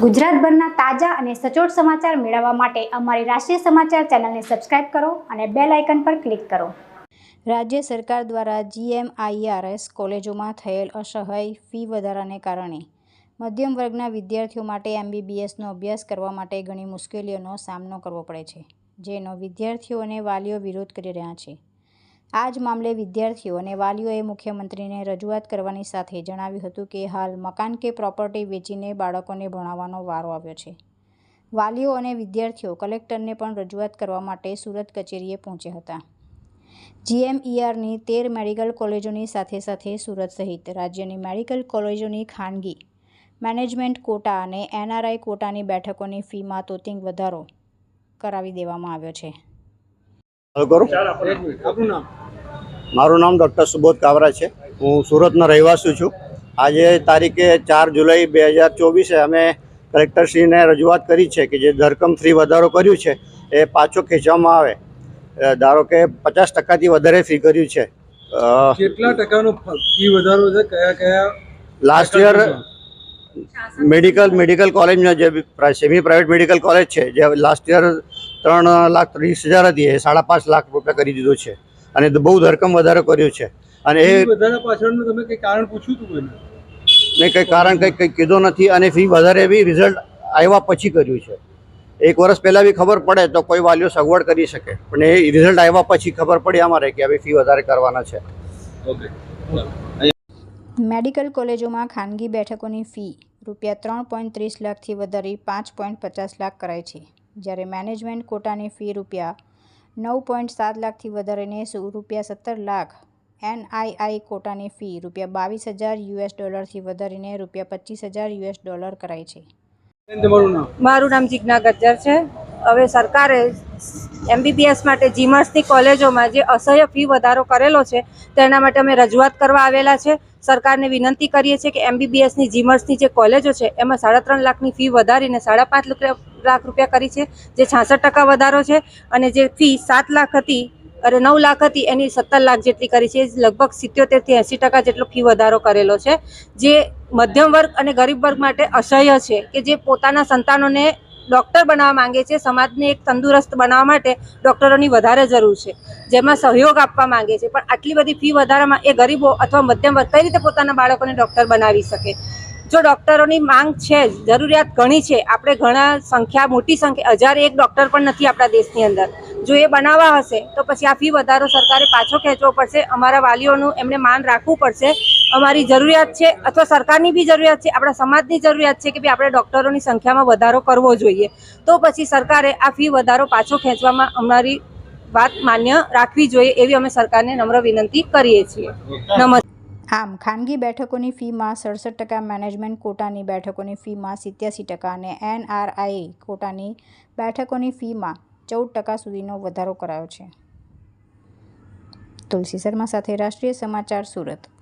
ગુજરાતભરના તાજા અને સચોટ સમાચાર મેળવવા માટે અમારી રાષ્ટ્રીય સમાચાર ચેનલને સબસ્ક્રાઇબ કરો અને બેલ આઇકન પર ક્લિક કરો. રાજ્ય સરકાર દ્વારા જીએમઆઈઆરએસ કોલેજોમાં થયેલ અસહાય ફી વધારાને કારણે મધ્યમ વર્ગના વિદ્યાર્થીઓ માટે એમબીબીએસનો અભ્યાસ કરવા માટે ઘણી મુશ્કેલીઓનો સામનો કરવો પડે છે, જેનો વિદ્યાર્થીઓ અને વાલીઓ વિરોધ કરી રહ્યા છે. આ જ મામલે વિદ્યાર્થીઓ અને વાલીઓએ મુખ્યમંત્રીને રજૂઆત કરવાની સાથે જણાવ્યું હતું કે હાલ મકાન કે પ્રોપર્ટી વેચીને બાળકોને ભણાવવાનો વારો આવ્યો છે. વાલીઓ અને વિદ્યાર્થીઓ કલેક્ટરને પણ રજૂઆત કરવા માટે સુરત કચેરીએ પહોંચ્યા હતા. જીએમઈઆરની તેર મેડિકલ કોલેજોની સાથે સાથે સુરત સહિત રાજ્યની મેડિકલ કોલેજોની ખાનગી મેનેજમેન્ટ કોટા અને એનઆરઆઈ કોટાની બેઠકોની ફીમાં તોતિંગ વધારો કરાવી દેવામાં આવ્યો છે. ચાલુ કરું આપનું નામ? મારું નામ ડૉક્ટર સુબોધ કાવરા છે. હું સુરતનો રહેવાસી છું. આજે તારીખે ચાર જુલાઈ બે હજાર ચોવીસે અમે કલેક્ટરશ્રીને રજૂઆત કરી છે કે જે ધરકમ ફી વધારો કર્યું છે એ પાછો ખેંચવામાં આવે. ધારો કે પચાસ ટકાથી વધારે ફી કર્યું છે. કેટલા ટકાનો ફી વધારો છે? કયા કયા લાસ્ટ યર મેડિકલ મેડિકલ કોલેજમાં જે સેમી પ્રાઇવેટ મેડિકલ કોલેજ છે જે લાસ્ટ યર ત્રણ લાખ ત્રીસ હજાર હતી એ સાડા પાંચ લાખ રૂપિયા કરી દીધો છે. અને બહુ ધરકમ વધારો કર્યું છે. અને એ વધારા પાછળનું તમે કંઈ કારણ પૂછ્યું હતું મેં કંઈ કારણ કંઈ કંઈ કીધો નથી અને ફી વધારે બી રિઝલ્ટ આવ્યા પછી કર્યું છે. એક વર્ષ પહેલાં બી ખબર પડે તો કોઈ વાલીઓ સગવડ કરી શકે. પણ એ રિઝલ્ટ આવ્યા પછી ખબર પડી અમારે કે હવે ફી વધારે કરવાના છે. ઓકે. મેડિકલ કોલેજોમાં ખાનગી બેઠકોની ફી રૂપિયા ત્રણ પોઈન્ટ ત્રીસ લાખથી વધારી પાંચ પોઈન્ટ પચાસ લાખ કરાઈ છે. જ્યારે મેનેજમેન્ટ કોટાની ફી રૂપિયા નવ પોઈન્ટ સાત લાખથી વધારીને સુ- રૂપિયા સત્તર લાખ એનઆઈઆઈ કોટાની ફી રૂપિયા બાવીસ હજાર યુએસ ડોલરથી વધારીને રૂપિયા પચીસ હજાર યુએસ ડોલર કરાઈ છે. મારું નામ જીજ્ઞા ગજ્જર છે. હવે સરકારે એમબીબીએસ માટે જીમર્સની કોલેજોમાં જે અસહ્ય ફી વધારો કરેલો છે તેના માટે અમે રજૂઆત કરવા આવેલા છે. સરકારને વિનંતી કરીએ છીએ કે એમબીબીએસની જીમર્સની જે કોલેજો છે, એમાં સાડા ત્રણ લાખની ફી વધારીને સાડા પાંચ લાખ રૂપિયા કરી છે, જે છાસઠ ટકા વધારો છે અને જે ફી સાત લાખ હતી, અરે નવ લાખ હતી, એની સત્તર લાખ જેટલી કરી છે લગભગ સિત્યોતેરથી એંસી ટકા જેટલો ફી વધારો કરેલો છે. જે મધ્યમ વર્ગ અને ગરીબ વર્ગ માટે અસહ્ય છે, કે જે પોતાના સંતાનોને ડૉક્ટર બનાવવા માંગે છે, સમાજને એક તંદુરસ્ત બનાવવા માટે ડૉક્ટરોની વધારે જરૂર છે, જેમાં સહયોગ આપવા માંગે છે. પણ આટલી બધી ફી વધારામાં એ ગરીબો અથવા મધ્યમ વર્ગ કઈ રીતે પોતાના બાળકોને ડૉક્ટર બનાવી શકે? જો ડૉક્ટરોની માંગ છે, જરૂરિયાત ઘણી છે, આપણે ઘણા સંખ્યા, મોટી સંખ્યા, હજાર એક ડૉક્ટર પણ નથી આપણા દેશની અંદર. જો એ બનાવવા હશે, તો પછી આ ફી વધારો સરકારે પાછો ખેંચવો પડશે, અમારા વાલીઓનું એમને માન રાખવું પડશે અમારી જરૂરિયાત છે અથવા સરકારની બી જરૂરિયાત છે, આપણા સમાજની જરૂરિયાત છે કે ભાઈ આપણે ડૉક્ટરોની સંખ્યામાં વધારો કરવો જોઈએ. તો પછી સરકારે આ ફી વધારો પાછો ખેંચવામાં અમારી વાત માન્ય રાખવી જોઈએ એવી અમે સરકારને નમ્ર વિનંતી કરીએ છીએ. નમસ્તે. આમ, ખાનગી બેઠકોની ફીમાં સડસઠ ટકા, મેનેજમેન્ટ કોટાની બેઠકોની ફીમાં સિત્યાસી ટકા અને એનઆરઆઈ કોટાની બેઠકોની ફીમાં ચૌદ ટકા સુધીનો વધારો કરાયો છે. તુલસી શર્મા સાથે રાષ્ટ્રીય સમાચાર સુરત.